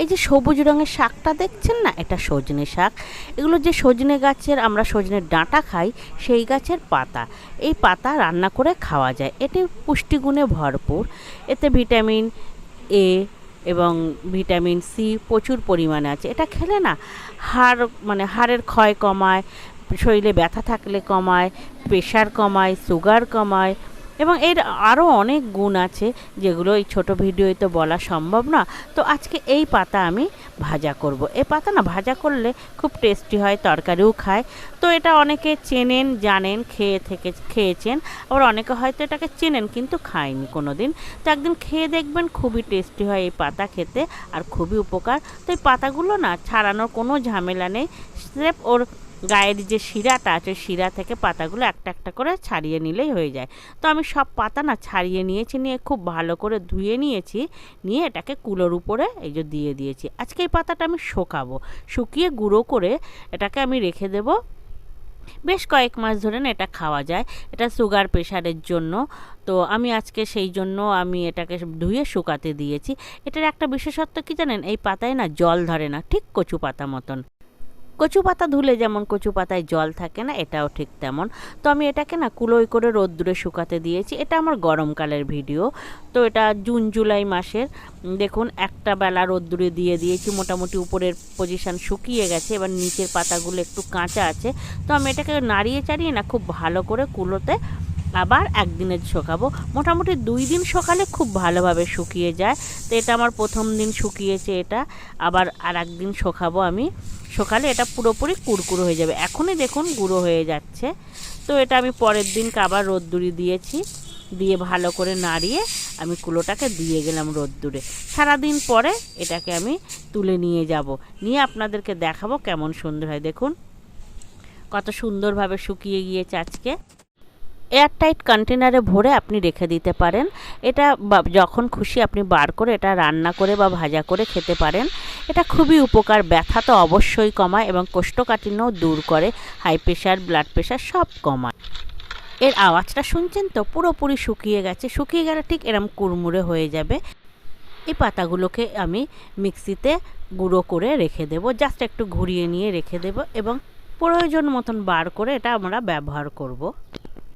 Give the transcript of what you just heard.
এই যে সবুজ রঙের শাকটা দেখছেন না? এটা সজনে শাক। এগুলো যে সজনে গাছের আমরা সজনের ডাঁটা খাই, সেই গাছের পাতা। এই পাতা রান্না করে খাওয়া যায়। এটি পুষ্টিগুণে ভরপুর। এতে ভিটামিন এ এবং ভিটামিন সি প্রচুর পরিমাণে আছে। এটা খেলে না হাড় মানে হাড়ের ক্ষয় কমায়, শরীরে ব্যথা থাকলে কমায়, প্রেশার কমায়, সুগার কমায় এবং এর আরও অনেক গুণ আছে যেগুলো এই ছোটো ভিডিওতে তো বলা সম্ভব না। তো আজকে এই পাতা আমি ভাজা করব। এই পাতা না ভাজা করলে খুব টেস্টি হয়, তরকারিও খায়। তো এটা অনেকে চেনেন, জানেন, খেয়ে থেকে, খেয়েছেন। আবার অনেকে হয়তো এটাকে চেনেন কিন্তু খায়নি কোনো দিন তো একদিন খেয়ে দেখবেন খুবই টেস্টি হয় এই পাতা খেতে আর খুবই উপকার। তো এই পাতাগুলো না ছাড়ানোর কোনো ঝামেলা নেই। স্রেফ ওর গায়ের যে শিরাটা আছে শিরা থেকে পাতাগুলো একটা একটা করে ছাড়িয়ে নিলেই হয়ে যায়। তো আমি সব পাতা না ছাড়িয়ে নিয়েছি, নিয়ে খুব ভালো করে ধুয়ে নিয়েছি, নিয়ে এটাকে কুলোর উপরে এই যে দিয়ে দিয়েছি। আজকে এই পাতাটা আমি শোকাবো। শুকিয়ে গুঁড়ো করে এটাকে আমি রেখে দেবো। বেশ কয়েক মাস ধরে না এটা খাওয়া যায়। এটা সুগার প্রেশারের জন্য। তো আমি আজকে সেই জন্য আমি এটাকে ধুয়ে শুকাতে দিয়েছি। এটার একটা বিশেষত্ব কি জানেন? এই পাতায় না জল ধরে না, ঠিক কচু পাতা মতন। কচু পাতা ধুলে যেমন কচু পাতায় জল থাকে না, এটাও ঠিক তেমন। তো আমি এটাকে না কুলোই করে রোদ্দুরে শুকাতে দিয়েছি। এটা আমার গরমকালের ভিডিও। তো এটা জুন, জুলাই মাসের। দেখুন, একটা বেলা রোদ্দুরে দিয়ে দিয়েছি, মোটামুটি উপরের পজিশান শুকিয়ে গেছে। এবার নিচের পাতাগুলো একটু কাঁচা আছে। তো আমি এটাকে নাড়িয়ে চাড়িয়ে না খুব ভালো করে কুলোতে আবার একদিনের শুকাবো। মোটামুটি দুই দিন সকালে খুব ভালোভাবে শুকিয়ে যায়। তো এটা আমার প্রথম দিন শুকিয়েছে এটা। আবার আর একদিন শুকাবো আমি। সকালে এটা পুরোপুরি কুড়কুড়ো হয়ে যাবে। এখনই দেখুন গুঁড়ো হয়ে যাচ্ছে। তো এটা আমি পরের দিনকে আবার রোদ্দুরি দিয়েছি। দিয়ে ভালো করে নাড়িয়ে আমি কুলোটাকে দিয়ে গেলাম রোদ্দুরে। সারাদিন পরে এটাকে আমি তুলে নিয়ে যাব। নিয়ে আপনাদেরকে দেখাবো কেমন সুন্দর হয়। দেখুন, কত সুন্দরভাবে শুকিয়ে গিয়েছে আজকে। এয়ারটাইট কন্টেনারে ভরে আপনি রেখে দিতে পারেন। এটা যখন খুশি আপনি বার করে এটা রান্না করে বা ভাজা করে খেতে পারেন। এটা খুবই উপকার, ব্যথা তো অবশ্যই কমায় এবং কোষ্ঠকাঠিন্যও দূর করে হাই প্রেশার ব্লাড প্রেশার সব কমায়। এর আওয়াজটা শুনছেন তো? পুরোপুরি শুকিয়ে গেছে। শুকিয়ে গেলে ঠিক এরম কুড়মুড়ে হয়ে যাবে। এই পাতাগুলোকে আমি মিক্সিতে গুঁড়ো করে রেখে দেবো। জাস্ট একটু ঘুরিয়ে নিয়ে রেখে দেবো এবং প্রয়োজন মতন বার করে এটা আমরা ব্যবহার করব।